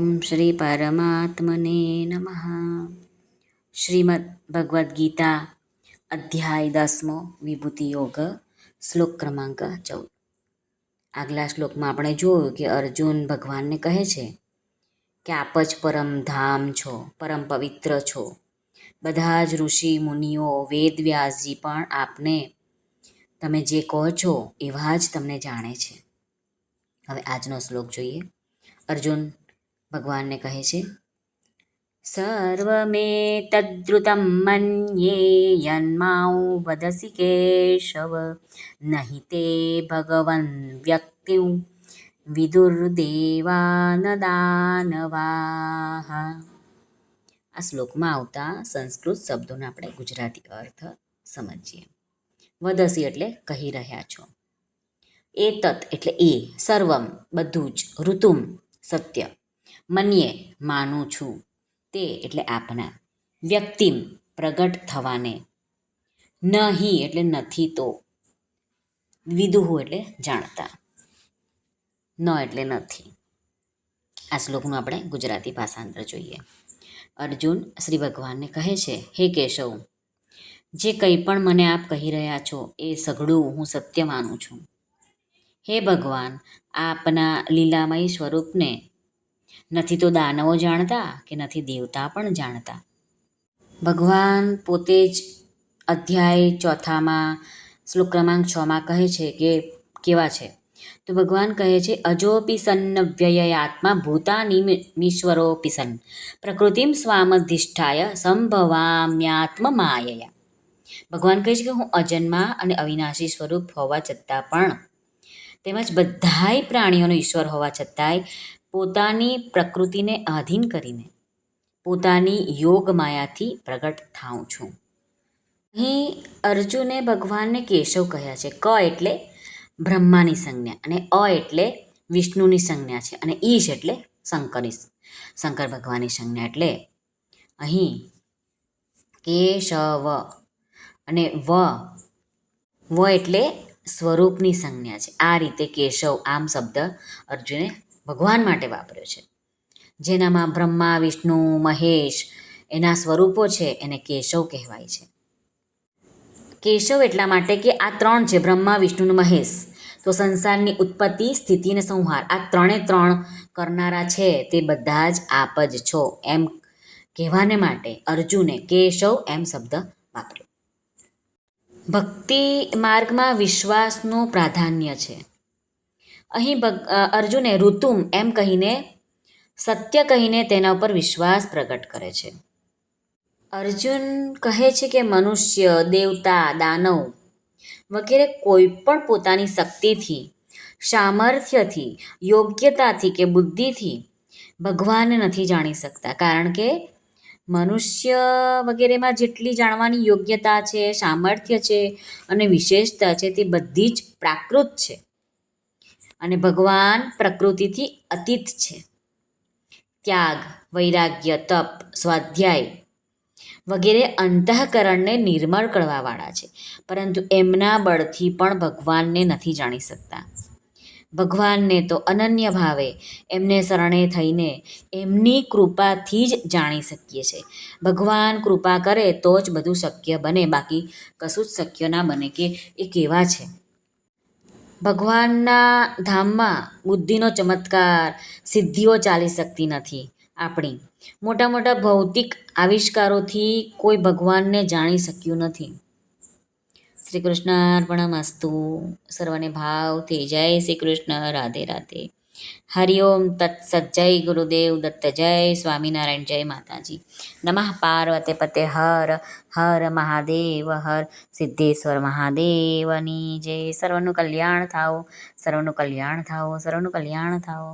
ઓમ શ્રી પરમાત્મને નમઃ શ્રીમદ ભગવદ્ ગીતા અધ્યાય દસમો વિભૂતિ યોગ શ્લોક ક્રમાંક ચૌદ આગલા શ્લોકમાં આપણે જોયું કે અર્જુન ભગવાનને કહે છે કે આપ જ પરમ ધામ છો, પરમ પવિત્ર છો. બધા જ ઋષિ, મુનિઓ, વેદ વ્યાસજી પણ આપને તમે જે કહો છો એવા જ તમને જાણે છે. હવે આજનો શ્લોક જોઈએ. અર્જુન ભગવાનને કહે છે સર્વમે તદ્રુતમ મન્યે યન્માઉ વદસી કેશવ, નહીં તે ભગવન વ્યક્તિ વિદુર્દેવાન દાનવાહ આ શ્લોકમાં આવતા સંસ્કૃત શબ્દોનો આપણે ગુજરાતી અર્થ સમજીએ. વદસી એટલે કહી રહ્યા છો. એ તત એટલે એ, સર્વમ બધું જ, ઋતુમ, સત્ય. મન્યે માનું છું. તે એટલે આપના. વ્યક્તિમ પ્રગટ થવાને. નહીં એટલે નથી તો. વિદુહુ એટલે જાણતા. ન એટલે નથી. આ શ્લોકનું આપણે ગુજરાતી ભાષાંતર જોઈએ. અર્જુન શ્રી ભગવાનને કહે છે, હે કેશવ, જે કંઈ પણ મને આપ કહી રહ્યા છો એ સઘળું હું સત્ય માનું છું. હે ભગવાન, આપના લીલામય સ્વરૂપને નથી તો દાનવો જાણતા કે નથી દેવતા પણ જાણતા. ભગવાન પોતે જ અધ્યાય ચોથામાં, શ્લોક ક્રમાંક છમાં કહે છે કે, કેવા છે? તો ભગવાન કહે છે, અજોપી સન્ન વ્યયાત્મા ભૂતાનીમીશ્વરોપી સન પ્રકૃતિમ સ્વામધિષ્ઠાય સંભવામ્યાત્મ માયયા ભગવાન કહે છે કે, હું અજન્મા અને અવિનાશી સ્વરૂપ હોવા છતાં પણ તેમજ બધાય પ્રાણીઓનો ઈશ્વર હોવા છતાંય પોતાની પ્રકૃતિને આધીન કરીને પોતાની યોગ માયાથી પ્રગટ થાઉં છું. અહીં અર્જુને ભગવાનને કેશવ કહ્યા છે. ક એટલે બ્રહ્માની સંજ્ઞા અને અ એટલે વિષ્ણુની સંજ્ઞા છે અને ઈશ એટલે શંકરની શંકર ભગવાનની સંજ્ઞા એટલે અહીં કેશવ અને વ વ એટલે સ્વરૂપની સંજ્ઞા છે. આ રીતે કેશવ આમ શબ્દ અર્જુને ભગવાન માટે વાપર્યો છે. જેનામાં બ્રહ્મા, વિષ્ણુ, મહેશ એના સ્વરૂપો છે, એને કેશવ કહેવાય છે. કેશવ એટલા માટે કે આ ત્રણ છે, બ્રહ્મા, વિષ્ણુ મહેશ. તો સંસારની ઉત્પત્તિ, સ્થિતિ અને સંહાર, આ ત્રણે ત્રણ કરનારા છે, તે બધા જ આપ જ છો, એમ કહેવાને માટે અર્જુને કેશવ એમ શબ્દ વાપર્યો. ભક્તિ માર્ગમાં વિશ્વાસનું પ્રાધાન્ય છે. અહીં અર્જુને ઋતુમ એમ કહીને, સત્ય કહીને તેના ઉપર વિશ્વાસ પ્રગટ કરે છે. અર્જુન કહે છે કે મનુષ્ય, દેવતા, દાનવ વગેરે કોઈ પણ પોતાની શક્તિથી, સામર્થ્યથી, યોગ્યતાથી કે બુદ્ધિથી ભગવાનને નથી જાણી શકતા. કારણ કે મનુષ્ય વગેરેમાં જેટલી જાણવાની યોગ્યતા છે, સામર્થ્ય છે અને વિશેષતા છે તે બધી જ પ્રાકૃત છે. અને ભગવાન પ્રકૃતિથી અતીત છે. ત્યાગ, વૈરાગ્ય, તપ, સ્વાધ્યાય વગેરે અંતઃકરણને નિર્મળ કરવાવાળા છે. પરંતુ એમના બળથી પણ ભગવાનને નથી જાણી શકતા. ભગવાનને તો અનન્ય ભાવે એમને શરણે થઈને એમની કૃપાથી જ જાણી શકીએ છીએ ભગવાન કૃપા કરે તો જ બધું શક્ય બને. બાકી કશું જ શક્ય ના બને કે એ કેવા છે. ભગવાનના ધામમાં બુદ્ધિનો ચમત્કાર, સિદ્ધિઓ ચાલી શકતી નથી આપણી. મોટા મોટા ભૌતિક આવિષ્કારોથી કોઈ ભગવાનને જાણી શક્યું નથી. શ્રી કૃષ્ણ અર્પણમસ્તુ સર્વને ભાવ થઈ જય શ્રી કૃષ્ણ. રાધે રાધે. હરિઓમ તત્સત જય ગુરુદેવ દત્ત જય સ્વામિનારાયણ જય માતાજી નમઃ પાર્વતે પતે હર હર મહાદેવ હર સિદ્ધેશ્વર મહાદેવની જય સર્વનું કલ્યાણ થાઓ સર્વનું કલ્યાણ થાઓ સર્વનું કલ્યાણ થાઓ